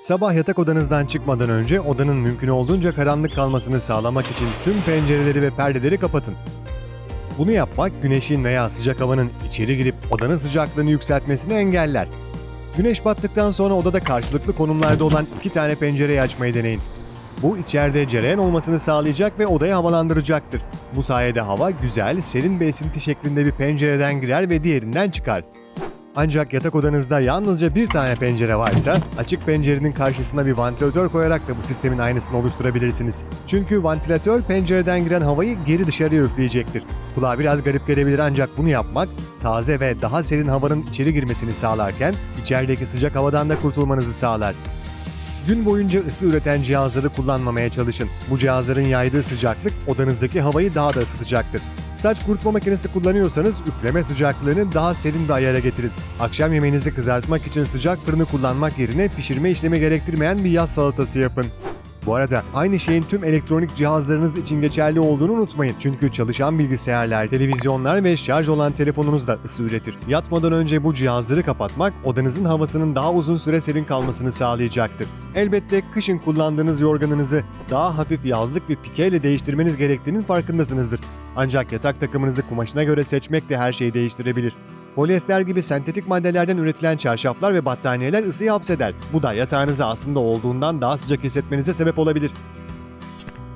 Sabah yatak odanızdan çıkmadan önce odanın mümkün olduğunca karanlık kalmasını sağlamak için tüm pencereleri ve perdeleri kapatın. Bunu yapmak güneşin veya sıcak havanın içeri girip odanın sıcaklığını yükseltmesini engeller. Güneş battıktan sonra odada karşılıklı konumlarda olan iki tane pencereyi açmayı deneyin. Bu içeride cereyan olmasını sağlayacak ve odayı havalandıracaktır. Bu sayede hava güzel, serin bir esinti şeklinde bir pencereden girer ve diğerinden çıkar. Ancak yatak odanızda yalnızca bir tane pencere varsa, açık pencerenin karşısına bir vantilatör koyarak da bu sistemin aynısını oluşturabilirsiniz. Çünkü vantilatör pencereden giren havayı geri dışarıya üfleyecektir. Kulağa biraz garip gelebilir ancak bunu yapmak, taze ve daha serin havanın içeri girmesini sağlarken, içerideki sıcak havadan da kurtulmanızı sağlar. Gün boyunca ısı üreten cihazları kullanmamaya çalışın. Bu cihazların yaydığı sıcaklık odanızdaki havayı daha da ısıtacaktır. Saç kurutma makinesi kullanıyorsanız üfleme sıcaklığını daha serin bir ayara getirin. Akşam yemeğinizi kızartmak için sıcak fırını kullanmak yerine pişirme işlemi gerektirmeyen bir yaz salatası yapın. Bu arada aynı şeyin tüm elektronik cihazlarınız için geçerli olduğunu unutmayın. Çünkü çalışan bilgisayarlar, televizyonlar ve şarj olan telefonunuz da ısı üretir. Yatmadan önce bu cihazları kapatmak odanızın havasının daha uzun süre serin kalmasını sağlayacaktır. Elbette kışın kullandığınız yorganınızı daha hafif yazlık bir pikeyle değiştirmeniz gerektiğinin farkındasınızdır. Ancak yatak takımınızı kumaşına göre seçmek de her şeyi değiştirebilir. Polyester gibi sentetik maddelerden üretilen çarşaflar ve battaniyeler ısıyı hapseder. Bu da yatağınızı aslında olduğundan daha sıcak hissetmenize sebep olabilir.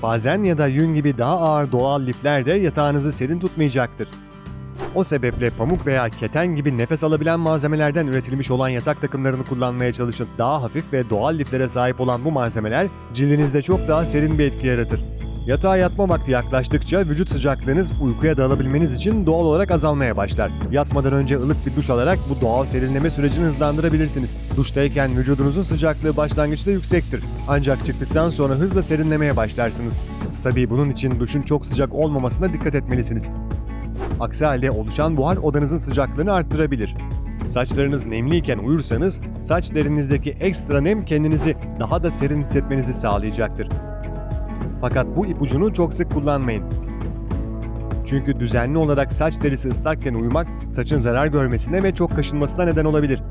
Bazen ya da yün gibi daha ağır doğal lifler de yatağınızı serin tutmayacaktır. O sebeple pamuk veya keten gibi nefes alabilen malzemelerden üretilmiş olan yatak takımlarını kullanmaya çalışın. Daha hafif ve doğal liflere sahip olan bu malzemeler cildinizde çok daha serin bir etki yaratır. Yatağa yatma vakti yaklaştıkça vücut sıcaklığınız uykuya dalabilmeniz için doğal olarak azalmaya başlar. Yatmadan önce ılık bir duş alarak bu doğal serinleme sürecini hızlandırabilirsiniz. Duştayken vücudunuzun sıcaklığı başlangıçta yüksektir. Ancak çıktıktan sonra hızla serinlemeye başlarsınız. Tabii bunun için duşun çok sıcak olmamasına dikkat etmelisiniz. Aksi halde oluşan buhar odanızın sıcaklığını arttırabilir. Saçlarınız nemliyken uyursanız saç derinizdeki ekstra nem kendinizi daha da serin hissetmenizi sağlayacaktır. Fakat bu ipucunu çok sık kullanmayın. Çünkü düzenli olarak saç derisi ıslakken uyumak saçın zarar görmesine ve çok kaşınmasına neden olabilir.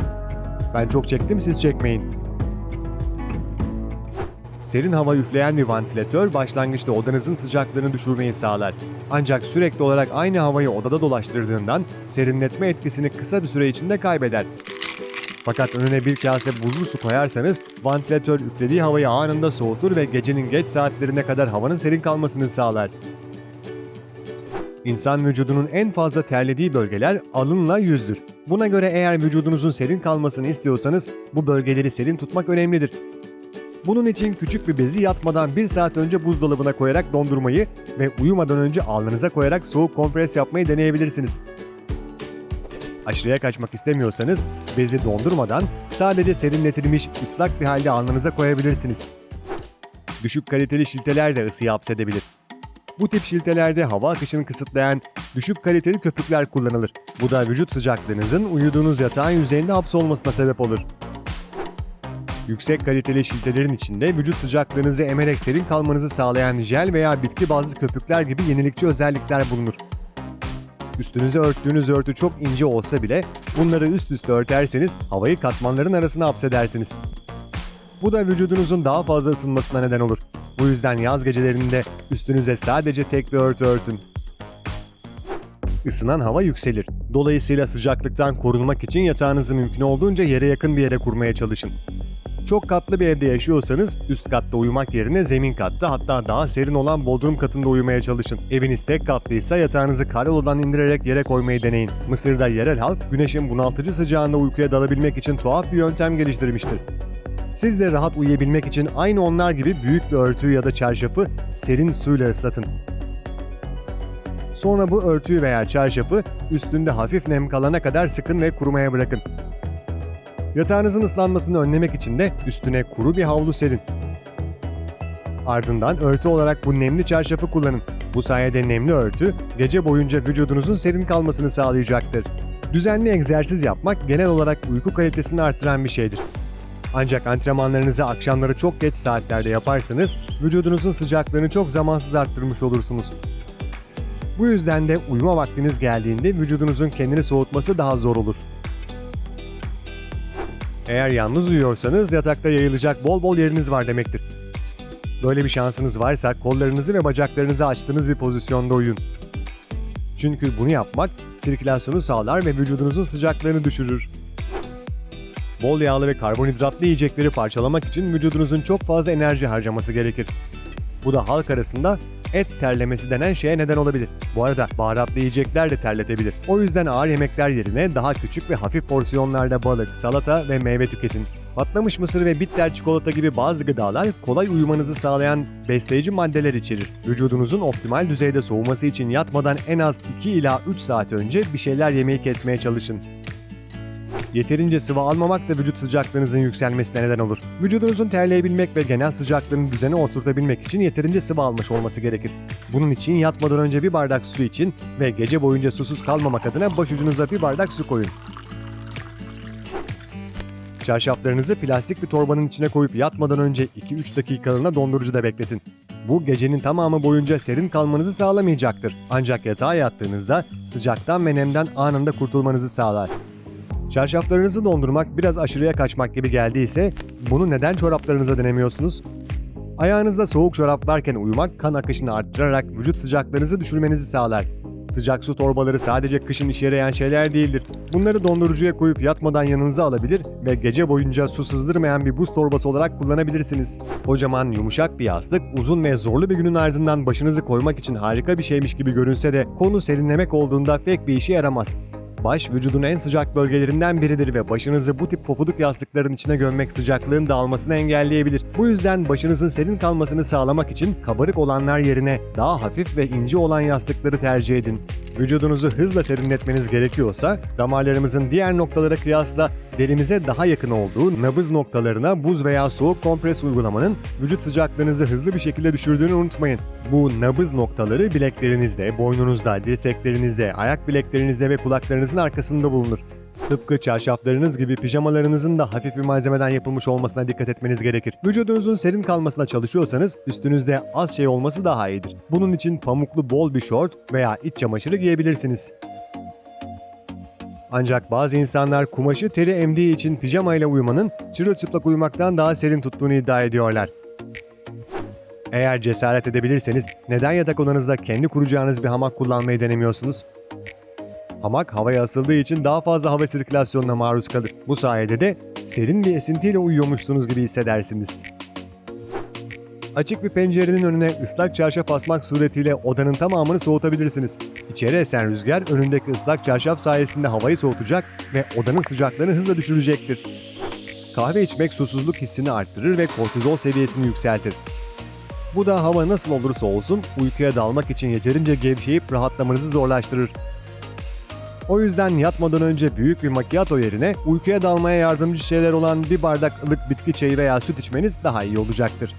Ben çok çektim siz çekmeyin. Serin hava üfleyen bir vantilatör başlangıçta odanızın sıcaklığını düşürmeyi sağlar. Ancak sürekli olarak aynı havayı odada dolaştırdığından serinletme etkisini kısa bir süre içinde kaybeder. Fakat önüne bir kase buzlu su koyarsanız vantilatör üflediği havayı anında soğutur ve gecenin geç saatlerine kadar havanın serin kalmasını sağlar. İnsan vücudunun en fazla terlediği bölgeler alınla yüzdür. Buna göre eğer vücudunuzun serin kalmasını istiyorsanız bu bölgeleri serin tutmak önemlidir. Bunun için küçük bir bezi yatmadan 1 saat önce buzdolabına koyarak dondurmayı ve uyumadan önce alnınıza koyarak soğuk kompres yapmayı deneyebilirsiniz. Aşırıya kaçmak istemiyorsanız bezi dondurmadan sadece serinletilmiş ıslak bir halde alnınıza koyabilirsiniz. Düşük kaliteli şilteler de ısıyı hapsedebilir. Bu tip şiltelerde hava akışını kısıtlayan düşük kaliteli köpükler kullanılır. Bu da vücut sıcaklığınızın uyuduğunuz yatağın yüzeyinde hapsolmasına sebep olur. Yüksek kaliteli şiltelerin içinde vücut sıcaklığınızı emerek serin kalmanızı sağlayan jel veya bitki bazlı köpükler gibi yenilikçi özellikler bulunur. Üstünüze örttüğünüz örtü çok ince olsa bile bunları üst üste örterseniz havayı katmanların arasına hapsedersiniz. Bu da vücudunuzun daha fazla ısınmasına neden olur. Bu yüzden yaz gecelerinde üstünüze sadece tek bir örtü örtün. Isınan hava yükselir. Dolayısıyla sıcaklıktan korunmak için yatağınızı mümkün olduğunca yere yakın bir yere kurmaya çalışın. Çok katlı bir evde yaşıyorsanız üst katta uyumak yerine zemin katta hatta daha serin olan bodrum katında uyumaya çalışın. Eviniz tek katlıysa yatağınızı karayoldan indirerek yere koymayı deneyin. Mısır'da yerel halk güneşin bunaltıcı sıcağında uykuya dalabilmek için tuhaf bir yöntem geliştirmiştir. Siz de rahat uyuyabilmek için aynı onlar gibi büyük bir örtüyü ya da çarşafı serin suyla ıslatın. Sonra bu örtüyü veya çarşafı üstünde hafif nem kalana kadar sıkın ve kurumaya bırakın. Yatağınızın ıslanmasını önlemek için de üstüne kuru bir havlu serin. Ardından örtü olarak bu nemli çarşafı kullanın. Bu sayede nemli örtü gece boyunca vücudunuzun serin kalmasını sağlayacaktır. Düzenli egzersiz yapmak genel olarak uyku kalitesini arttıran bir şeydir. Ancak antrenmanlarınızı akşamları çok geç saatlerde yaparsanız vücudunuzun sıcaklığını çok zamansız arttırmış olursunuz. Bu yüzden de uyuma vaktiniz geldiğinde vücudunuzun kendini soğutması daha zor olur. Eğer yalnız uyuyorsanız yatakta yayılacak bol bol yeriniz var demektir. Böyle bir şansınız varsa kollarınızı ve bacaklarınızı açtığınız bir pozisyonda uyuyun. Çünkü bunu yapmak sirkülasyonu sağlar ve vücudunuzun sıcaklığını düşürür. Bol yağlı ve karbonhidratlı yiyecekleri parçalamak için vücudunuzun çok fazla enerji harcaması gerekir. Bu da halk arasında et terlemesi denen şeye neden olabilir. Bu arada baharatlı yiyecekler de terletebilir. O yüzden ağır yemekler yerine daha küçük ve hafif porsiyonlarda balık, salata ve meyve tüketin. Patlamış mısır ve bitter çikolata gibi bazı gıdalar kolay uyumanızı sağlayan besleyici maddeler içerir. Vücudunuzun optimal düzeyde soğuması için yatmadan en az 2 ila 3 saat önce bir şeyler yemeyi kesmeye çalışın. Yeterince sıvı almamak da vücut sıcaklığınızın yükselmesine neden olur. Vücudunuzun terleyebilmek ve genel sıcaklığını düzene oturtabilmek için yeterince sıvı almış olması gerekir. Bunun için yatmadan önce bir bardak su için ve gece boyunca susuz kalmamak adına başucunuza bir bardak su koyun. Çarşaflarınızı plastik bir torbanın içine koyup yatmadan önce 2-3 dakikalığına dondurucuda bekletin. Bu gecenin tamamı boyunca serin kalmanızı sağlamayacaktır. Ancak yatağa yattığınızda sıcaktan ve nemden anında kurtulmanızı sağlar. Çarşaflarınızı dondurmak biraz aşırıya kaçmak gibi geldiyse bunu neden çoraplarınıza denemiyorsunuz? Ayağınızda soğuk çorap varken uyumak kan akışını arttırarak vücut sıcaklığınızı düşürmenizi sağlar. Sıcak su torbaları sadece kışın işe yarayan şeyler değildir. Bunları dondurucuya koyup yatmadan yanınıza alabilir ve gece boyunca su sızdırmayan bir buz torbası olarak kullanabilirsiniz. Kocaman yumuşak bir yastık uzun ve zorlu bir günün ardından başınızı koymak için harika bir şeymiş gibi görünse de konu serinlemek olduğunda pek bir işe yaramaz. Baş vücudun en sıcak bölgelerinden biridir ve başınızı bu tip pofuduk yastıkların içine gömmek sıcaklığın dağılmasını engelleyebilir. Bu yüzden başınızın serin kalmasını sağlamak için kabarık olanlar yerine daha hafif ve ince olan yastıkları tercih edin. Vücudunuzu hızla serinletmeniz gerekiyorsa damarlarımızın diğer noktalara kıyasla derimize daha yakın olduğu nabız noktalarına buz veya soğuk kompres uygulamanın vücut sıcaklığınızı hızlı bir şekilde düşürdüğünü unutmayın. Bu nabız noktaları bileklerinizde, boynunuzda, dirseklerinizde, ayak bileklerinizde ve kulaklarınızın arkasında bulunur. Tıpkı çarşaflarınız gibi pijamalarınızın da hafif bir malzemeden yapılmış olmasına dikkat etmeniz gerekir. Vücudunuzun serin kalmasına çalışıyorsanız üstünüzde az şey olması daha iyidir. Bunun için pamuklu bol bir şort veya iç çamaşırı giyebilirsiniz. Ancak bazı insanlar kumaşı teri emdiği için pijama ile uyumanın çırılçıplak uyumaktan daha serin tuttuğunu iddia ediyorlar. Eğer cesaret edebilirseniz neden yatak odanızda kendi kuracağınız bir hamak kullanmayı denemiyorsunuz? Hamak havaya asıldığı için daha fazla hava sirkülasyonuna maruz kalır. Bu sayede de serin bir esintiyle uyuyormuşsunuz gibi hissedersiniz. Açık bir pencerenin önüne ıslak çarşaf asmak suretiyle odanın tamamını soğutabilirsiniz. İçeri esen rüzgar önündeki ıslak çarşaf sayesinde havayı soğutacak ve odanın sıcaklığını hızla düşürecektir. Kahve içmek susuzluk hissini arttırır ve kortizol seviyesini yükseltir. Bu da hava nasıl olursa olsun uykuya dalmak için yeterince gevşeyip rahatlamanızı zorlaştırır. O yüzden yatmadan önce büyük bir macchiato yerine uykuya dalmaya yardımcı şeyler olan bir bardak ılık bitki çayı veya süt içmeniz daha iyi olacaktır.